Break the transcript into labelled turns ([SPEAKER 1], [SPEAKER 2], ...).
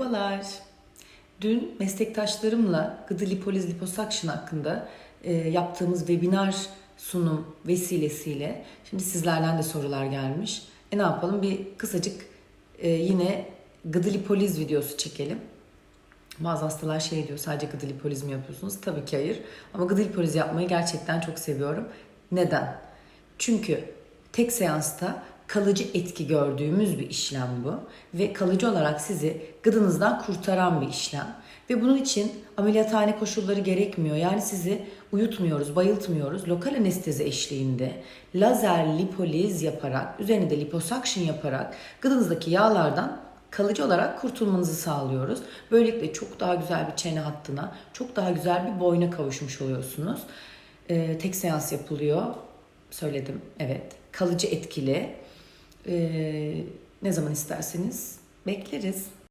[SPEAKER 1] Merhabalar. Dün meslektaşlarımla gıdı lipoliz liposuction hakkında e, yaptığımız webinar sunum vesilesiyle şimdi sizlerden de sorular gelmiş. E ne yapalım bir kısacık e, yine gıdı lipoliz videosu çekelim. Bazı hastalar şey diyor sadece gıdı lipoliz mi yapıyorsunuz? Tabii ki hayır. Ama gıdı lipoliz yapmayı gerçekten çok seviyorum. Neden? Çünkü tek seansta kalıcı etki gördüğümüz bir işlem bu. Ve kalıcı olarak sizi gıdınızdan kurtaran bir işlem. Ve bunun için ameliyathane koşulları gerekmiyor. Yani sizi uyutmuyoruz, bayıltmıyoruz. Lokal anestezi eşliğinde lazer lipoliz yaparak, üzerine de liposuction yaparak gıdınızdaki yağlardan kalıcı olarak kurtulmanızı sağlıyoruz. Böylelikle çok daha güzel bir çene hattına, çok daha güzel bir boyna kavuşmuş oluyorsunuz. Ee, tek seans yapılıyor. Söyledim, evet. Kalıcı etkili. Ee, ne zaman isterseniz bekleriz.